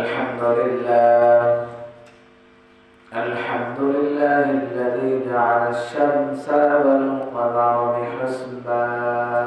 الحمد لله. الحمد لله الذي جعل الشمس والقمر بحسبان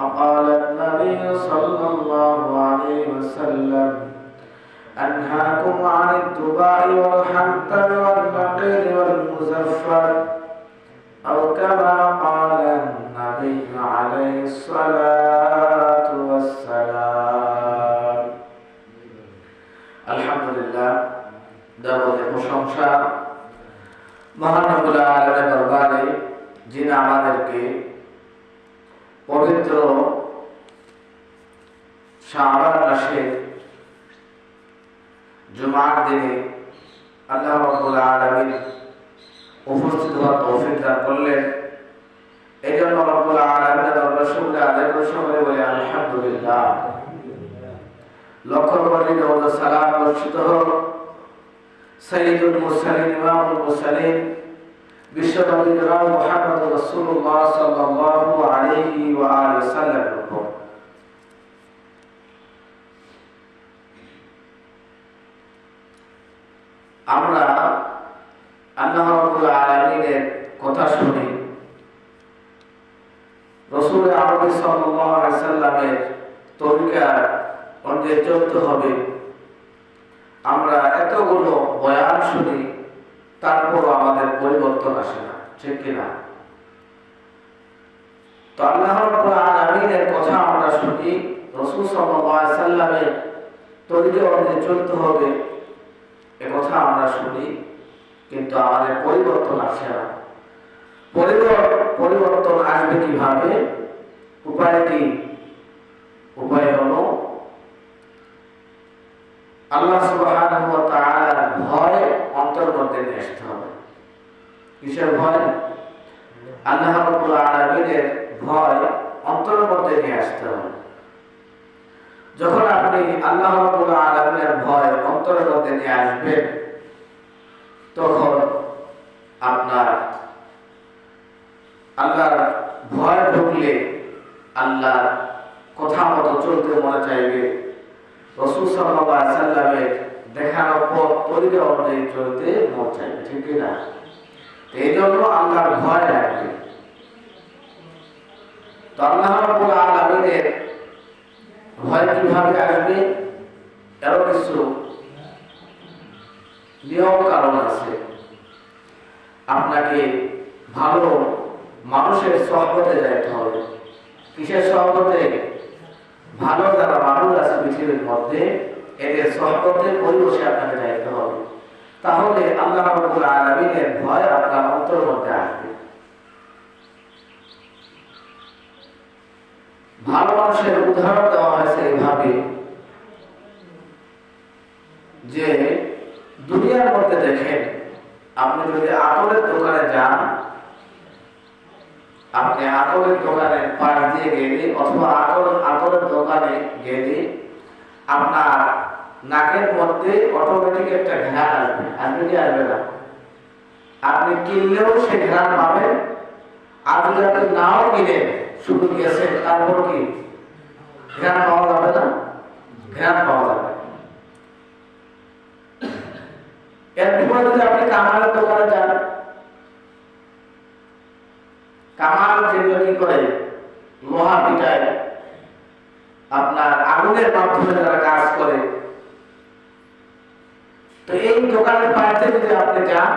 وقال النبي صلى الله عليه وسلم أنهاكم عن الدباء والحنطر والنقير والمزفر أو كما قال النبي عليه الصلاة والسلام আলহামদুলিল্লাহ যাবতীয় প্রশংসা মহানবুল আলমের দরবারে যিনি আমাদেরকে পবিত্র শাহবান মাসের জুমার দিনে আল্লাহ রব্বুল উপস্থিত হওয়ার তৌফিক দান করলেন। এই জন্য রব্বুল আলমিনের দরবার শুনলে আদায় সকলে বলে আলহামদুলিল্লাহ। লক্ষ কোটি দরুদ সালাম বর্ষিত হোক। সৈয়দুল মুরসালিন, ইমামুল মুরসালিন আমরা আল্লাহ রাব্বুল কথা শুনি। রসুল আরবি সাল্লাল্লাহু আলাইহি সাল্লামের তরিকা অনুযায়ী চলতে হবে। আমরা এতগুলো বয়ান শুনি তারপর আমাদের পরিবর্তন আসে না, ঠিক কিনা তো আল্লাহ কথা আমরা শুনি, রসুল সাল্লামের তরিকা অনুযায়ী চলতে হবে, এ কথা আমরা শুনি, কিন্তু আমাদের পরিবর্তন আসে না। পরিবর্তন আসবে কীভাবে? উপায় কি উপায় হলো, আল্লাহ সুবহানাহু ওয়া তাআলার ভয় অন্তর মধ্যে নিয়ে আসতে হবে কিসের ভয় আল্লাহ রাব্বুল আলামিনের ভয় অন্তরের মধ্যে নিয়ে আসতে হবে যখন আপনি আল্লাহ রাব্বুল আলামিনের ভয় অন্তরের মধ্যে নিয়ে আসবেন তখন আপনার আল্লাহর ভয় ঢুকলে আল্লাহর কথা মতো চলতে মনে চাইবে রসুল সাল্লাল্লাহু আলাইহি সাল্লামের দেখানোর পর তরিকা অনুযায়ী চলতে মন চাইবে ঠিক কি না এই জন্য আল্লাহর ভয় রাখবে তো আল্লাহ রাব্বুল আলামিনের কীভাবে আসবে এরও কিছু নিয়ম কারণ আছে। আপনাকে ভালো মানুষের সহবতে যাইতে হবে। কিসের সহবতে ভালো যারা মানুষ আছে পৃথিবীর মধ্যে, এদের সহবতে পরিবেশে আপনাকে যাইতে হবে। তাহলে আল্লাহ আলামিনের ভয় আপনার অন্তর মধ্যে আসবে। ভালো মানুষের উদাহরণ দেওয়া হয়েছে এইভাবে যে দুনিয়ার মধ্যে দেখেন, আপনি যদি আতরের দোকানে যান, আপনি আতরের দোকানে পাশ দিয়ে গেলে অথবা আতর আতরের দোকানে গেলে আপনার নাকের মধ্যে অটোমেটিক একটা ঘ্রাণ আসবে। আসবে কি আসবে না? আপনি কিনলেও সে ঘ্রাণ পাবেন আর যদি আপনি নাও কিনেন শুধু গেছেন তারপর কি? ঘ্রাণ পাওয়া যাবে না? ঘ্রাণ পাওয়া যাবে। এরপরে যদি আপনি কামালের দোকানে যান, কামাল যেগুলো কি করে? লোহা পিটায়। আপনার আগুনের মাধ্যমে যারা কাজ করে। তো এই দোকানের পাশে যদি আপনি যান,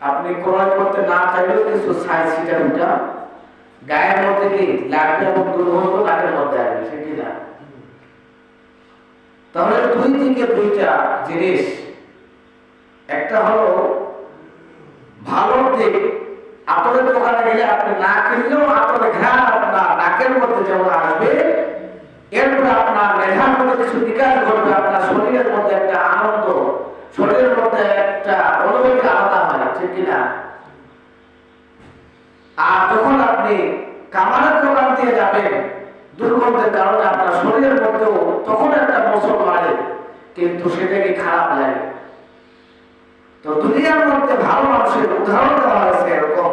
আপনি ক্রয় করতে না চাইলেও কিছু সাইজ সিটার গায়ের মধ্যে কি? লাগবে এবং দুর্গন্ধ নাকের মধ্যে আসবে, সে কি না? তাহলে দুই দিকে দুইটা জিনিস। একটা হলো ভালো দিক, আপনাদের দোকানে গেলে আপনি না কিনলেও আপনাদের ঘ্রাণ আপনার নাকের মধ্যে যেমন আসবে এরপরে আপনার মেধার মধ্যে কিছু বিকাশ ঘটবে আপনার শরীরের মধ্যে একটা আনন্দ শরীরের মধ্যে একটা অনুভূতি আলাদা হয় ঠিক কিনা আর যখন আপনি কামারের দোকান দিয়ে যাবেন দুর্গন্ধের কারণে আপনার শরীরের মধ্যেও তখন একটা মোচন বাড়ে, কিন্তু সেটাকে খারাপ লাগে? তো দুনিয়ার মধ্যে ভালো মানুষের উদাহরণ দেওয়া হয়েছে এরকম।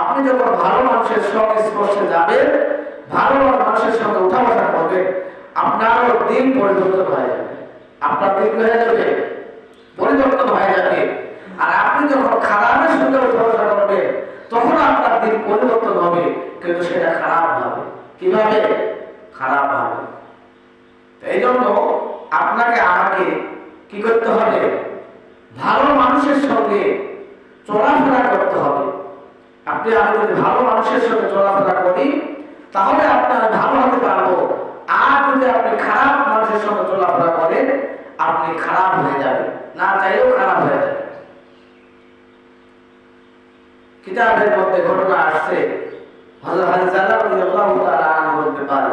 আপনি যখন ভালো মানুষের সঙ্গে স্পর্শে যাবেন, ভালো মানুষের সঙ্গে উঠা বসা করবেন, আপনারও দিন পরিবর্তন হয়ে যাবে। আপনার দিন হয়ে যাবে, পরিবর্তন হয়ে যাবে। আর আপনি যখন খারাপের সঙ্গে উঠা বসা করবেন, তখন আপনার দিন পরিবর্তন হবে, কিন্তু সেটা খারাপ হবে। কীভাবে? খারাপ হবে। এই জন্য আপনাকে আমাকে কি করতে হবে? ভালো মানুষের সঙ্গে চলাফেরা করতে হবে। আপনি আমি যদি ভালো মানুষের সঙ্গে চলাফেরা করি, তাহলে আপনার ভালো হতে পারব। আর যদি আপনি খারাপ মানুষের সঙ্গে চলাফেরা করেন, আপনি খারাপ হয়ে যাবেন। না চাইলেও খারাপ হয়ে যাবে কিতাবের মধ্যে ঘটনা আসছে। রাদিয়াল্লাহু তাআলা আনহু ব্যাপারে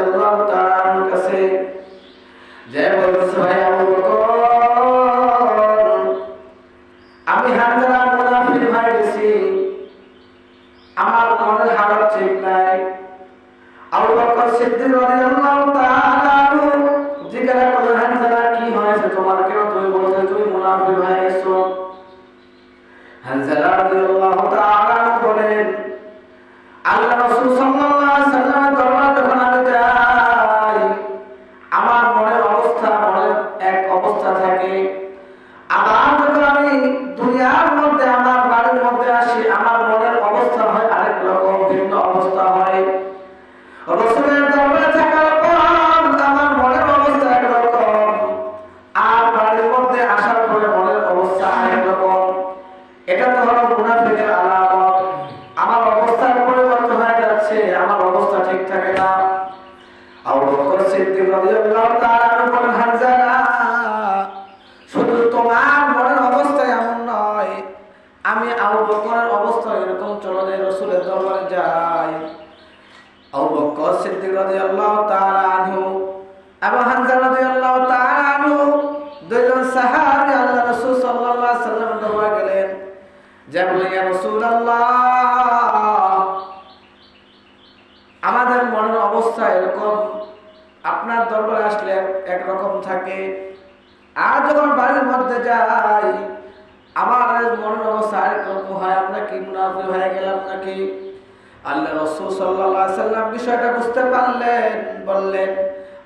যে যায় আমার মনের অবস্থা আরেকরকম হয় আমরা কি মুনাফি হয়ে গেলাম নাকি আল্লাহ রসুল সাল্লাহ সাল্লাম বিষয়টা বুঝতে পারলেন, বললেন,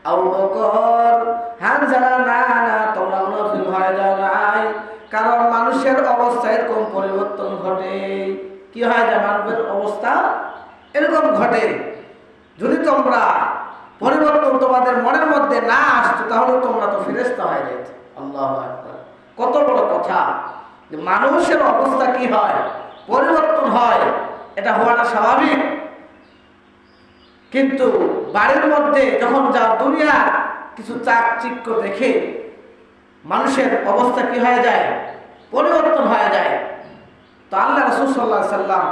আবু বকর হ্যাঁ যারা না না, তোমরা মুনাফি হয়ে যাও নাই, কারণ মানুষের অবস্থা এরকম পরিবর্তন ঘটে। কি হয় যে মানবের অবস্থা এরকম ঘটে? যদি তোমরা পরিবর্তন তোমাদের মনের মধ্যে না আসতো, তাহলে তোমরা তো ফেরেস্তা হয়ে যেত। আল্লাহ আকবর। কত বড় কথা। যে মানুষের অবস্থা কি হয়? পরিবর্তন হয়। এটা হওয়াটা স্বাভাবিক। কিন্তু বাড়ির মধ্যে যখন যা দুনিয়ার কিছু চাকচিক্য দেখে মানুষের অবস্থা কি হয়ে যায়? পরিবর্তন হয়ে যায়। তো আল্লাহ রসুল সাল্লাম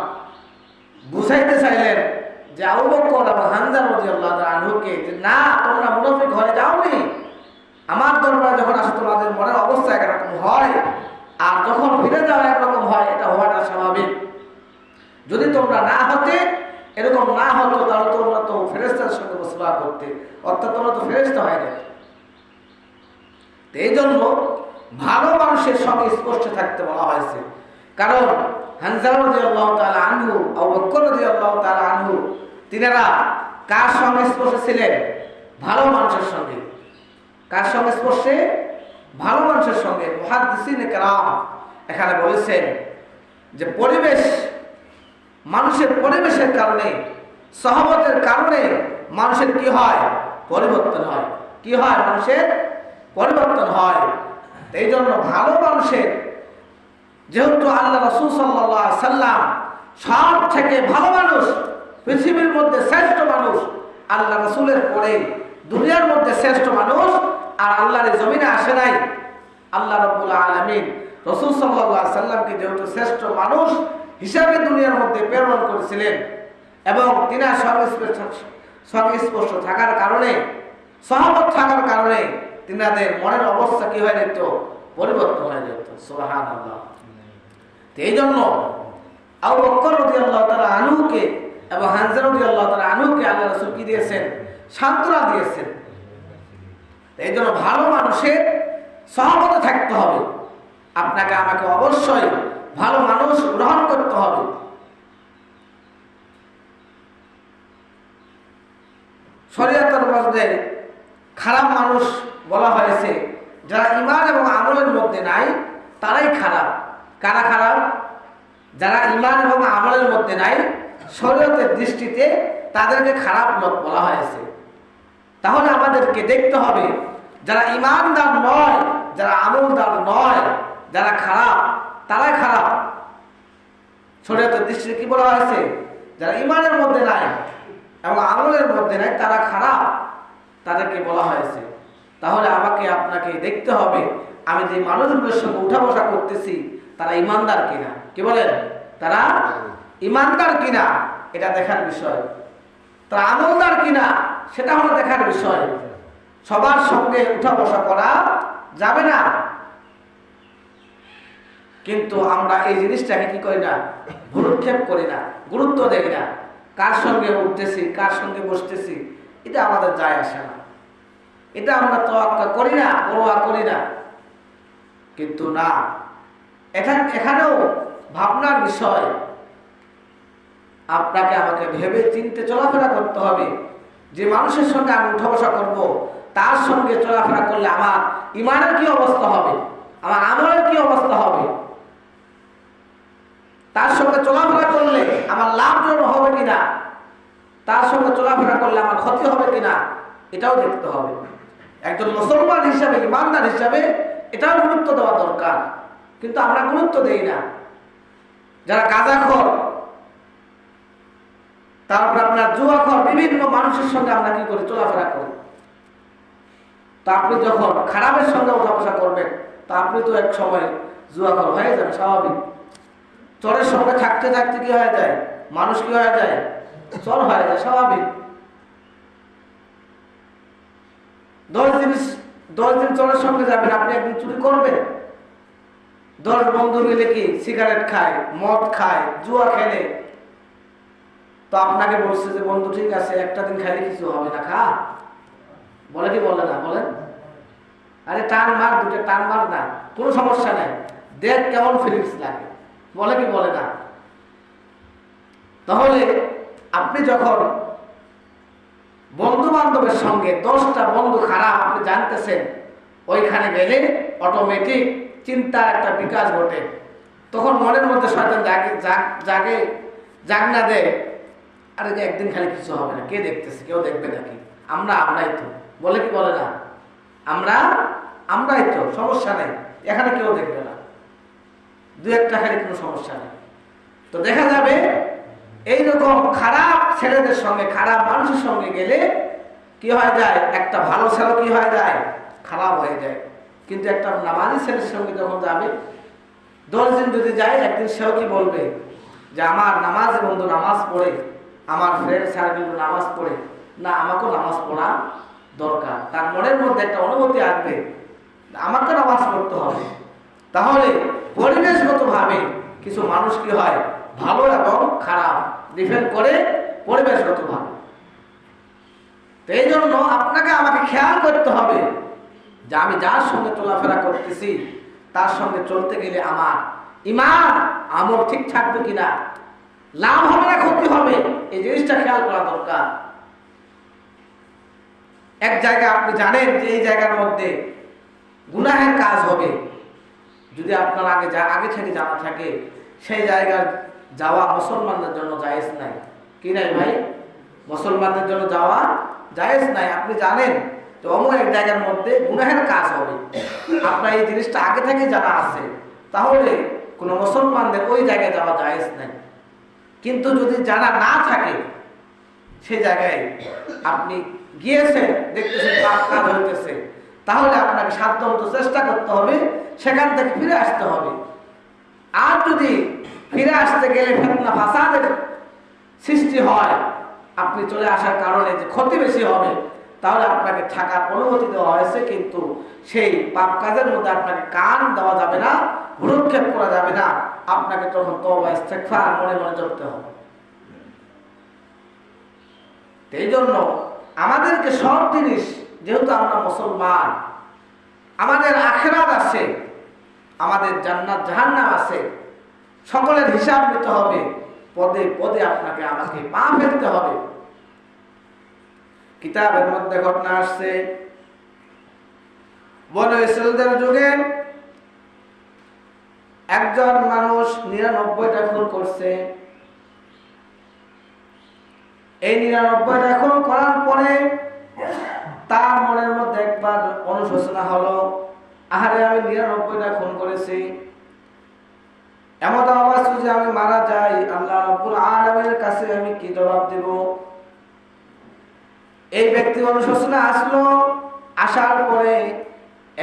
বুঝাইতে চাইলেন যে আবু বকর এবং হানজা রাদিয়াল্লাহু তাআলা আনহুকে যে, না, তোমরা মুনাফিক ঘরে যাওনি। আমার দরবারে যখন আসো তোমাদের মনের অবস্থা একরকম হয়, আর যখন ফিরে যাওয়া একরকম হয়, এটা হওয়াটা স্বাভাবিক। যদি তোমরা না হতে, এরকম না হতো, তাহলে তোমরা তো ফেরেস্তার সঙ্গে বসবাস করতে। অর্থাৎ তোমরা তো ফেরেস্তা হয় না এই জন্য ভালো মানুষের সঙ্গে স্পষ্ট থাকতে বলা হয়েছে। কারণ হানজাল আনহু আনহু, তিনারা কার সঙ্গে স্পর্শে ছিলেন? ভালো মানুষের সঙ্গে। কার সঙ্গে স্পর্শে? ভালো মানুষের সঙ্গে। এখানে বলেছেন যে পরিবেশ, মানুষের পরিবেশের কারণে সহমতের কারণে মানুষের কি হয়? পরিবর্তন হয়। কি হয়? মানুষের পরিবর্তন হয়। এই জন্য ভালো মানুষের, যেহেতু আল্লাহ রসুল সাল্লাম সব থেকে ভালো মানুষ, পৃথিবীর মধ্যে শ্রেষ্ঠ মানুষ, আল্লাহ রসুলের পরে দুনিয়ার মধ্যে শ্রেষ্ঠ মানুষ আর আল্লাহর জমিনে আসে নাই। আল্লাহ রব্বুল আলমিন রসুল সাল্লাহ সাল্লামকে যেহেতু শ্রেষ্ঠ মানুষ হিসাবে দুনিয়ার মধ্যে প্রেরণ করেছিলেন এবং তিনি সংস্পর্শ সংস্পর্শ থাকার কারণে, সহমত থাকার কারণে তিনাদের মনের অবস্থা কি হয়ে যেত? পরিবর্তন হয়ে যেত। সোহান আল্লাহ এই জন্য আবু বকর রদি আল্লাহ তারা আনুকে এবং হানজার রদি আল্লাহ তারা আনুকে আল্লাহ রসুল কি দিয়েছেন? সান্ত্বনা দিয়েছেন। এই জন্য ভালো মানুষের সহমত থাকতে হবে। আপনাকে আমাকে অবশ্যই ভালো মানুষ গ্রহণ করতে হবে। শরীয়তের মধ্যে খারাপ মানুষ বলা হয়েছে, যারা ইমান এবং আমলের মধ্যে নাই, তারাই খারাপ। কারা খারাপ? যারা ইমান এবং আমলের মধ্যে নাই, শরীয়তের দৃষ্টিতে তাদেরকে খারাপ লোক বলা হয়েছে। তাহলে আমাদেরকে দেখতে হবে, যারা ইমানদার নয়, যারা আমলদার নয়, যারা খারাপ, তারাই খারাপ। শরীয়তের দৃষ্টিতে কি বলা হয়েছে? যারা ইমানের মধ্যে নাই এবং আমলের মধ্যে নাই, তারা খারাপ। তাদেরকে বলা হয়েছে। তাহলে আমাকে, আপনাকে দেখতে হবে, আমি যে মানুষগুলোর সঙ্গে উঠা বসা করতেছি, তারা ইমানদার কিনা? কি বলেন? তারা ইমানদার কিনা? এটা দেখার বিষয়। তারা আমলদার কিনা? সেটা হলো দেখার বিষয়। সবার সঙ্গে উঠা বসা করা যাবে না। কিন্তু আমরা এই জিনিসটাকে কি করি না? ভুরুক্ষেপ করি না, গুরুত্ব দেই না। কার সঙ্গে উঠতেছি, কার সঙ্গে বসতেছি, এটা আমাদের যায় আসে না। এটা আমরা তোয়াক্কা করি না পরোয়া করি না। কিন্তু না, এখান, এখানেও ভাবনার বিষয়। আপনাকে আমাকে ভেবে চিনতে চলাফেরা করতে হবে। যে মানুষের সঙ্গে আমি উঠা বসা করব, তার সঙ্গে চলাফেরা করলে আমার ইমানের কি অবস্থা হবে? আমার আমলের কি অবস্থা হবে? তার সঙ্গে চলাফেরা করলে আমার লাভজনক হবে কিনা? তার সঙ্গে চলাফেরা করলে আমার ক্ষতি হবে কিনা? এটাও দেখতে হবে। একজন মুসলমান হিসাবে, ইমানদার হিসাবে এটাও গুরুত্ব দেওয়া দরকার। কিন্তু আমরা গুরুত্ব দেই না। যারা গাঁজাখর তারপর আপনার জুয়া জুয়াখর বিভিন্ন মানুষের সঙ্গে আমরা কি করি? চলাফেরা করি। তা আপনি যখন খারাপের সঙ্গে উঠা বসা করবেন, তা আপনি তো এক সময় জুয়া জুয়াখর হয়ে যান স্বাভাবিক। চরের সঙ্গে থাকতে থাকতে কি হয়ে যায়? মানুষ কি হয়ে যায়? চর হয়ে যায়, স্বাভাবিক। দশ দিন দশ দিন চরের সঙ্গে যাবেন, আপনি একদিন চুরি করবেন। দশ বন্ধু মিলে কি সিগারেট খায়, মদ খায়, জুয়া খেলে তো আপনাকে বলছে যে, বন্ধু, ঠিক আছে, একটা দিন খাইলে কিছু হবে না, খা। বলে কি বলে না, বলেন। আরে, টান মার, দুটো টান মার না, কোনো সমস্যা নাই। দেখ কেমন ফিলিংস লাগে, বলে কি বলে না। তাহলে আপনি যখন বন্ধু বান্ধবের সঙ্গে দশটা বন্ধু খারাপ, আপনি জানতেছেন, ওইখানে গেলে অটোমেটিক চিন্তার একটা বিকাশ ঘটে। তখন মনের মধ্যে শয়তান জাগে, জাগ জাগে জাগ না দেয়। আরে যে একদিন খালি কিছু হবে না, কে দেখতেছে, কেউ দেখবে নাকি? আমরা, আমরাই তো। বলে কি বলে না? আমরা, আমরাই তো, সমস্যা নেই। এখানে কেউ দেখবে না। দু একটা খালি কোনো সমস্যা নেই। তো দেখা যাবে, এইরকম খারাপ ছেলেদের সঙ্গে, খারাপ মানুষের সঙ্গে গেলে কি হয়ে যায়? একটা ভালো ছেলে কি হয়ে যায়? খারাপ হয়ে যায়। কিন্তু একটা নামাজি ছেলের সঙ্গে যখন যাবে, দশ দিন যদি যায়, একদিন সেও কি বলবে? যে আমার নামাজ বন্ধু নামাজ পড়ে আমার ফ্রেন্ড সার্কেল নামাজ পড়ে। না, আমাকেও নামাজ পড়া দরকার। তার মনের মধ্যে একটা অনুভূতি আসবে, আমাকে নামাজ পড়তে হবে। তাহলে পরিবেশগতভাবে কিছু মানুষ কি হয়? ভালো এবং খারাপ ডিফেন্ড করে পরিবেশগতভাবে। তো এই জন্য আপনাকে আমাকে খেয়াল করতে হবে যে আমি যার সঙ্গে চলাফেরা করতেছি, তার সঙ্গে চলতে গেলে আমার ইমান, আমল ঠিক থাকবে কিনা? লাভ হবে না, ক্ষতি হবে, এই জিনিসটা খেয়াল করা দরকার। এক জায়গায় আপনি জানেন যে এই জায়গার মধ্যে গুনাহের কাজ হবে। যদি আপনার আগে যা আগে থেকে জানা থাকে, সেই জায়গায় যাওয়া মুসলমানদের জন্য জায়েজ নাই। কি নাই ভাই? মুসলমানদের জন্য যাওয়া জায়েজ নাই। আপনি জানেন যে অমুক এক জায়গার মধ্যে গুনাহের কাজ হবে। আপনার এই জিনিসটা আগে থেকে জানা আছে। তাহলে কোনো মুসলমানদের ওই জায়গায় যাওয়া জায়েজ নাই। কিন্তু যদি জানা না থাকে, সে জায়গায় আপনি গিয়েছেন, দেখতেছেন পাপ কাজ হইতেছে, তাহলে আপনাকে সাধ্যমতো চেষ্টা করতে হবে, সেখান থেকে ফিরে আসতে হবে। আর যদি ফিরে আসতে গেলে ফেতনা ফাসাদের সৃষ্টি হয়, আপনি চলে আসার কারণে যে ক্ষতি বেশি হবে, তাহলে আপনাকে থাকার অনুমতি দেওয়া হয়েছে, কিন্তু সেই পাপ কাজের মধ্যে আপনাকে কান দেওয়া যাবে না, ভ্রুক্ষেপ করা যাবে না। আপনাকে তখন তবা ইস্তেকফার মনে মনে চলতে হবে। এই জন্য আমাদেরকে সব জিনিস, যেহেতু আমরা মুসলমান, আমাদের আখেরাত আছে, আমাদের জান্নাত, জাহান্নাম আছে, সকলের হিসাব নিতে হবে, পদে পদে আপনাকে আমাকে পা ফেলতে হবে। কিতাবের মধ্যে ঘটনা আসছে, বলে ইসরায়েলদের যুগে একজন মানুষ নিরানব্বইটা খুন করছে। এই নিরানব্বইটা খুন করার পরে তার মনের মধ্যে একবার অনুশোচনা হলো, আহারে আমি নিরানব্বইটা খুন করেছি। এমন অবস্থা যদি আমি মারা যাই, আল্লাহ রব্বুল আলমের কাছে আমি কি জবাব দেব? এই ব্যক্তি অনুশোচনা আসলো, আসার পরে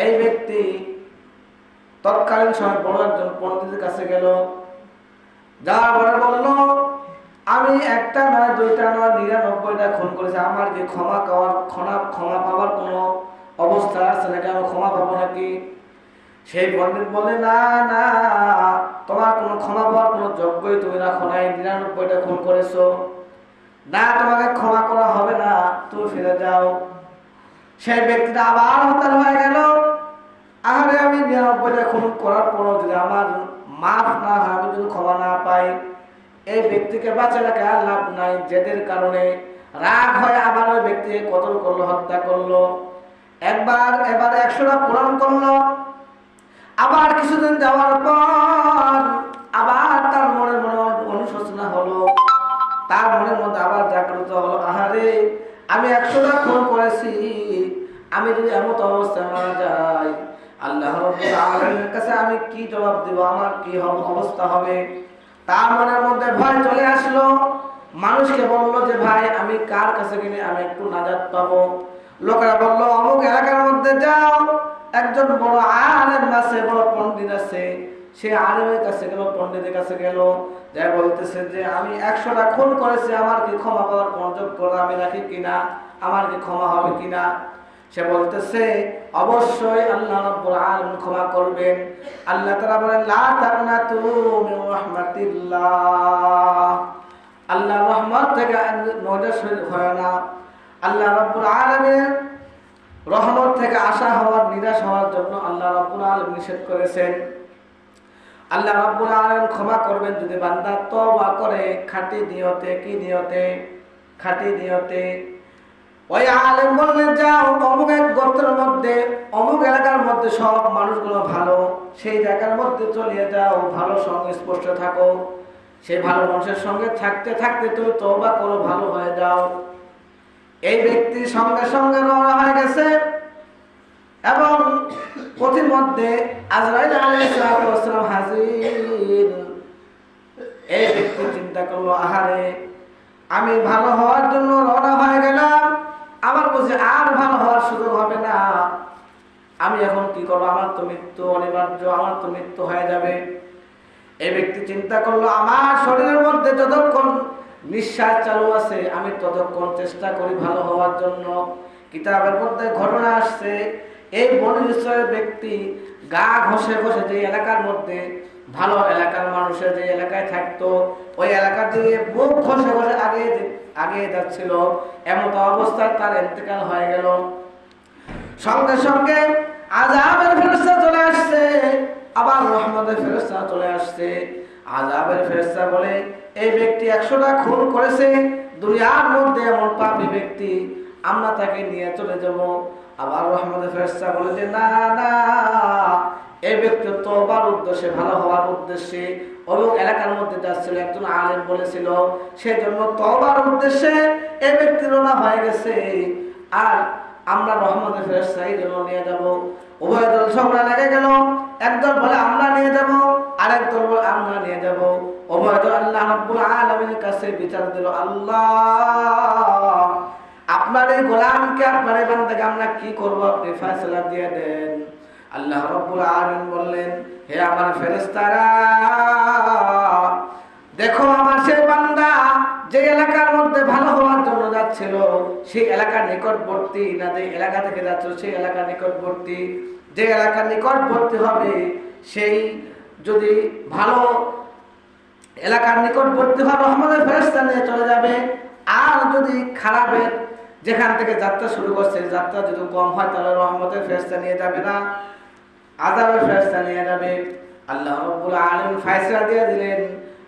এই ব্যক্তি তৎকালীন সময় বড় একজন পণ্ডিতের কাছে গেল। যাওয়ার পরে বলল, আমি একটা নয়, দুইটা নয়, নিরানব্বইটা খুন করেছি। আমার কি ক্ষমা পাওয়ার, ক্ষমা ক্ষমা পাওয়ার কোনো অবস্থা আছে নাকি? আমি ক্ষমা পাবো নাকি? সেই পণ্ডিত বলে না না, তোমার কোনো ক্ষমা পাওয়ার কোনো যোগ্যই তুমি রাখো নাই। নিরানব্বইটা খুন করেছ। না, তোমাকে ক্ষমা করা হবে না। তুমি ফিরে যাও। সেই ব্যক্তিটা আবার হতাশ হয়ে গেল। আরে আমি নিরানব্বইটা খুন করার পরও যদি আমার মাফ না হয়, আমি যদি ক্ষমা না পাই, এই ব্যক্তিকে বাঁচে রাখে লাভ নাই, জেদের কারণে রাগ হয়ে আবার ওই ব্যক্তিকে কতল করল, হত্যা করল। একবার, এবার একশোটা পূরণ করল। আবার কিছুদিন যাওয়ার পর আবার তার মনে মনে অনুশোচনা হলো। তার মনের মধ্যে আবার জাগ্রত হলো, আহারে আমি একশোটা খুন করেছি, আমি যদি এমন অবস্থায় মারা যাই আল্লাহ আলামিনের কাছে আমি কি জবাব দেব? আমার কি অবস্থা হবে? তার মনের মধ্যে ভয় চলে আসলো। মানুষকে বলল যে, ভাই, আমি কার কাছে গেলে আমি একটু নাজাত পাবো? লোকেরা বলল, অমুক এলাকার মধ্যে যাও। একজন বড় আলেম আছে, বড় পণ্ডিত আছে। সে আলেমের কাছে গেল, পণ্ডিতের কাছে গেল। যা বলতেছে যে, আমি একশোটা খুন করেছি, আমার কি ক্ষমা পাওয়ার কোনো যোগ্য আমি রাখি কিনা? আমার কি ক্ষমা হবে কিনা? সে বলতেছে অবশ্যই আল্লাহ রাব্বুল আলামিন ক্ষমা করবেন। আল্লাহ তাআলা বলেন, লা তাকনাতু মিন রাহমাতিল্লাহ। আল্লাহ রহমত থেকে নজর হয় না। আল্লাহ রাব্বুল আলামিন রহমত থেকে আশা হওয়ার, নিরাশ হওয়ার জন্য আল্লাহ রাব্বুল আলামিন নিষেধ করেছেন। আল্লাহ রাব্বুল আলামিন ক্ষমা করবেন যদি বান্দা তওবা করে, খাঁটি নিয়তে, কি নিয়তে, খাঁটি নিয়তে। ওই আলেম বললেন সব মানুষগুলো ভালো, সেই জায়গার মধ্যে চলিয়ে যাও, ভালো সঙ্গে স্পষ্ট থাকো। সেই ভালো মানুষের সঙ্গে থাকতে থাকতে তুমি তওবা করো, ভালো হয়ে যাও। এই ব্যক্তি সঙ্গে সঙ্গে রওনা হয়ে গেছে এবং পথির মধ্যে আজরাইল আলাইহিস হাজির। এই ব্যক্তি চিন্তা করল, আহারে, আমি ভালো হওয়ার জন্য রওনা হয়ে গেলাম। আমার বুঝে আর ভালো হওয়ার সুযোগ হবে না। আমি এখন কি করব? আমার তো মৃত্যু অনিবার্য, আমার তো মৃত্যু হয়ে যাবে। এই ব্যক্তি চিন্তা করল, আমার শরীরের মধ্যে যতক্ষণ নিঃশ্বাস চালু আছে, আমি ততক্ষণ চেষ্টা করি ভালো হওয়ার জন্য। কিতাবের মধ্যে ঘটনা আসছে, এই বনিশ্চয়ের ব্যক্তি গা ঘষে ঘষে যে এলাকার মধ্যে, ভালো এলাকার মানুষের যে এলাকায় থাকতো, ওই এলাকার দিকে বুক ঘষে ঘষে আগে আগে যাচ্ছিল। এমন অবস্থায় তার ইন্তেকাল হয়ে গেল। সঙ্গে সঙ্গে আজাবের ফেরস্তা চলে আসছে। আবার রহমতের ফেরস্তা চলে আসছে। আজাবের ফেরস্তা বলে, এই ব্যক্তি একশোটা খুন করেছে, দুনিয়ার মধ্যে এমন পাপি ব্যক্তি, আমরা তাকে নিয়ে চলে যাব। আবার রহমতের ফেরস্তা বলে যে, না না, এই ব্যক্তি তোবার উদ্দেশ্যে, ভালো হওয়ার উদ্দেশ্যে অমুক এলাকার মধ্যে যাচ্ছিল একজন আলেম বলেছিল, সেজন্য তবার উদ্দেশ্যে এই ব্যক্তি রোনা হয়ে গেছে। আর আমরা নিয়ে যাব। উভয় দল ঝগড়া লেগে গেল। একদল বলে, আমরা নিয়ে যাব। বলে, আমরা নিয়ে যাব। উভয় দল, আল্লাহ রাব্বুল আলামিনের কাছে বিচার দিল, আল্লাহ, আপনার এই গোলামকে, আপনার এই বান্দাকে আমরা কি করব? আপনি ফয়সালা দিয়ে দেন। আল্লাহ রাব্বুল আলামিন বললেন, হে আমার ফেরেশতারা, দেখো আমার সেই বান্দা যে এলাকার মধ্যে ভালো হওয়ার জন্য যাচ্ছিল, সেই এলাকার নিকটবর্তী না যে এলাকা থেকে যাচ্ছিল, সেই এলাকার নিকটবর্তী, যে এলাকার নিকটবর্তী হবে, সেই যদি ভালো এলাকার নিকটবর্তী হবে রহমতের ফেরস্তা নিয়ে চলে যাবে। আর যদি খারাপের যেখান থেকে যাত্রা শুরু করছে যাত্রা যদি কম হয়, তাহলে রহমতের ফেরস্তা নিয়ে যাবে না আজাবের ফেরস্তা নিয়ে যাবে। আল্লাহ আলম ফয়সলা দিয়ে দিলেন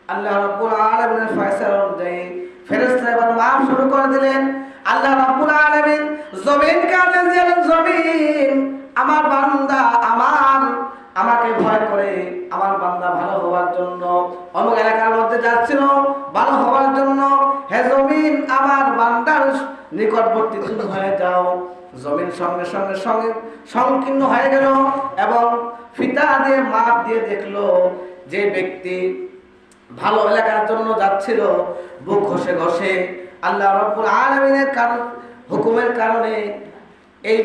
আল্লাহ রব্বুল আলমিনের ফয়সলা অনুযায়ী ফেরস্তা এবার মাফ শুরু করে দিলেন। আল্লাহ রব্বুল আলমিন জমিন কাজে দিলেন, জমিন, আমার বান্দা আমার। আমাকে ভয় করে আমার বান্দা ভালো হওয়ার জন্য। অমুক এলাকার মধ্যে যাচ্ছিল, ভালো হওয়ার জন্য। হে জমিন, আমার বান্দার নিকটবর্তী তুমি হয়ে যাও। জমিন সঙ্গে সঙ্গে সঙ্গে সংকীর্ণ হয়ে গেল এবং ফিতা দিয়ে মাপ দিয়ে দেখল যে ব্যক্তি ভালো এলাকার জন্য যাচ্ছিল, বুক ঘষে ঘষে। আল্লাহ রব্বুল আলমিনের কারণ, হুকুমের কারণে এই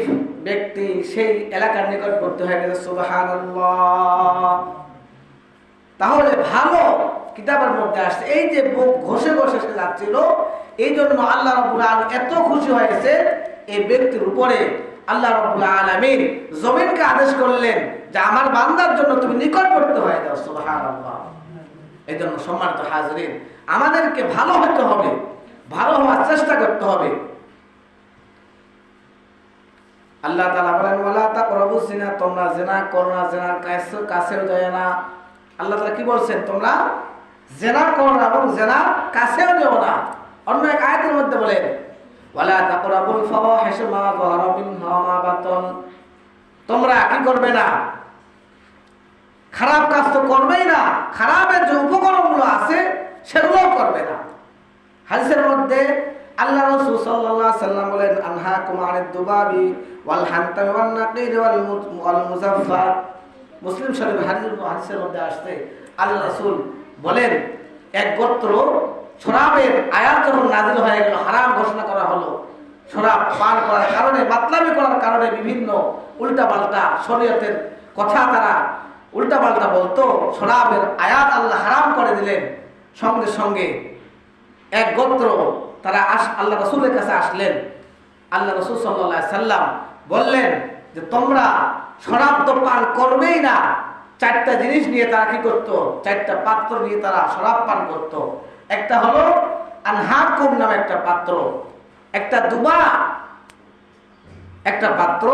ব্যক্তি সেই এলাকার নিকট নিকটবর্তী হয়ে গেছে। সুবাহান তাহলে ভালো কিতাবের মধ্যে আসছে, এই যে বুক ঘষে ঘষে সে যাচ্ছিল, এই জন্য আল্লাহ রব্বুল আলম এত খুশি হয়েছে এই ব্যক্তির উপরে আল্লাহ রব্বুল আলমিন জমিনকে আদেশ করলেন যে আমার বান্দার জন্য তুমি নিকট নিকটবর্তী হয়ে যাও। সুবাহান এই জন্য সম্মানিত হাজরিন, আমাদেরকে ভালো হতে হবে, ভালো হওয়ার চেষ্টা করতে হবে। আল্লাহ তাআলা বলেন, ওয়ালা তাকরাবু জিনা তোমরা জিনা করো না, জিনার কাছে, কাছেও যায় না। আল্লাহ তাআলা কি বলছেন? তোমরা জিনা করো না এবং জিনার কাছেও যেও না। অন্য এক আয়াতের মধ্যে বলেন, ওয়ালা তাকরাবুল ফাওয়াহিশ মা যাহারা মিনহা মা বাতন। তোমরা কি করবে না? খারাপ কাজ তো করবেই না, খারাপের যে উপকরণগুলো আছে সেগুলো করবে না। হাদিসের মধ্যে আল্লাহ রাসূল আলাইহি সাল্লাম বলেন, আনহাকুম আনিদ দুবাবি ওয়াল হান্তামি ওয়ান নাকির ওয়াল ওয়াল মুজাফফার মুসলিম শরীফ হাদিস হাদিসের মধ্যে আসছে, আল্লাহ রাসূল বলেন, এক গোত্র শরাবের আয়াত যখন নাজিল হয়ে গেল, হারাম ঘোষণা করা হলো। শরাব পান করার কারণে, বাতলামি করার কারণে বিভিন্ন উল্টাপাল্টা শরীয়তের কথা তারা উল্টাপাল্টা বলতো, শরাবের আয়াত আল্লাহ হারাম করে দিলেন। সঙ্গে সঙ্গে এক গোত্র, তারা আস, আল্লাহ রসুলের কাছে আসলেন। আল্লাহ রসুল সাল্লাহ সাল্লাম বললেন যে, তোমরা শরাব তো পান করবেই না। চারটা জিনিস নিয়ে তারা কি করতো? চারটা পাত্র নিয়ে তারা শরাব পান করত। একটা হলো আনহাকুম নামে একটা পাত্র, একটা দুবা, একটা পাত্র,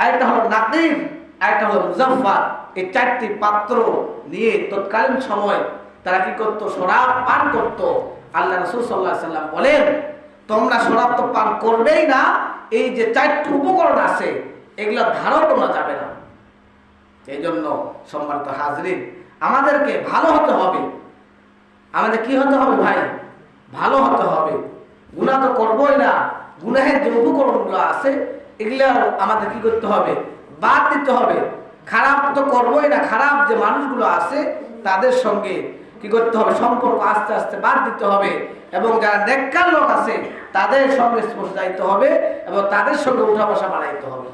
আরেকটা হলো নাকিব, আরেকটা হলো মুজাফফার। এই চারটি পাত্র নিয়ে তৎকালীন সময় তারা কি করতো? শরাব পান করত। আল্লাহ রসুল সাল্লাহ সাল্লাম বলেন, তোমরা শরাব তো পান করবেই না, এই যে চারটি উপকরণ আছে, এগুলো ধারণ করা যাবে না। এই জন্য সম্মানিত হাজরিন, আমাদেরকে ভালো হতে হবে। আমাদের কি হতে হবে ভাই? ভালো হতে হবে। গুণা তো করবোই না। গুনাহের যে উপকরণগুলো আছে এগুলো আমাদের কি করতে হবে? বাদ দিতে হবে। খারাপ তো করবোই না, খারাপ যে মানুষগুলো আছে, তাদের সঙ্গে কি করতে হবে? সম্পর্ক আস্তে আস্তে বাদ দিতে হবে এবং যারা নেককার লোক আছে, তাদের সঙ্গে স্পর্শ যাইতে হবে এবং তাদের সঙ্গে উঠা বসা বাড়াইতে হবে।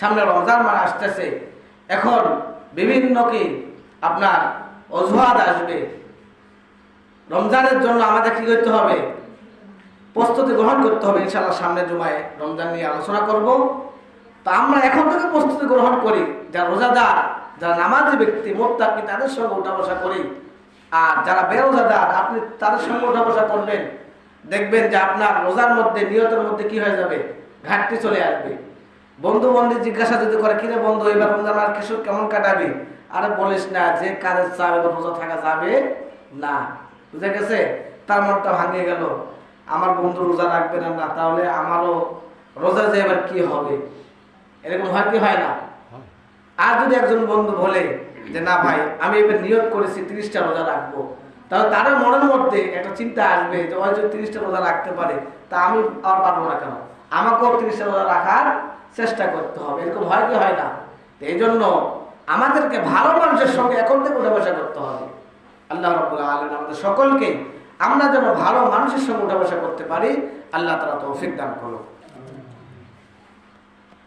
সামনে রমজান মাস আসতেছে। এখন বিভিন্ন কি আপনার অজুহাত আসবে। রমজানের জন্য আমাদের কি করতে হবে? প্রস্তুতি গ্রহণ করতে হবে। ইনশাল্লাহ সামনে জুমায় রমজান নিয়ে আলোচনা করব। তো আমরা এখন থেকে প্রস্তুতি গ্রহণ করি, যারা রোজাদার, যারা নামাজি ব্যক্তি, মোত্তাকি, তাদের সঙ্গে উঠা বসা করি। আর যারা বেরোজাদার, আপনি তাদের সঙ্গে উঠা বসা করবেন দেখবেন যে আপনার রোজার মধ্যে, নিয়তের মধ্যে কি হয়ে যাবে? ঘাটতি চলে আসবে। বন্ধু বন্ধু জিজ্ঞাসা যদি করে, কিরে বন্ধু, এবার রমজান আর কিশোর কেমন কাটাবি? আরে বলিস না, যে কাজের চাপ, এবার রোজা থাকা যাবে না। বুঝে গেছে? তার মনটা ভাঙিয়ে গেল। আমার বন্ধু রোজা রাখবে না না, তাহলে আমারও রোজা যে এবার কি হবে? এরকম হয় কি হয় না। আর যদি একজন বন্ধু বলে যে, না ভাই, আমি এবার নিয়োগ করেছি, তিরিশটা রোজা রাখব। তাহলে তার মনের মধ্যে একটা চিন্তা আসবে যে, ওই যদি তিরিশটা রোজা রাখতে পারে, তা আমি আর পারব না কেন? আমাকেও তিরিশটা রোজা রাখার চেষ্টা করতে হবে। এরকম হয় কি হয় না? এই জন্য আমাদেরকে ভালো মানুষের সঙ্গে এখন থেকে উঠে বসা করতে হবে। আল্লাহ রব্বুল আলম আমাদের সকলকে আমরা যেন ভালো মানুষের সঙ্গে উঠা বসা করতে পারি, আল্লাহ তারা তৌফিক দান করুন।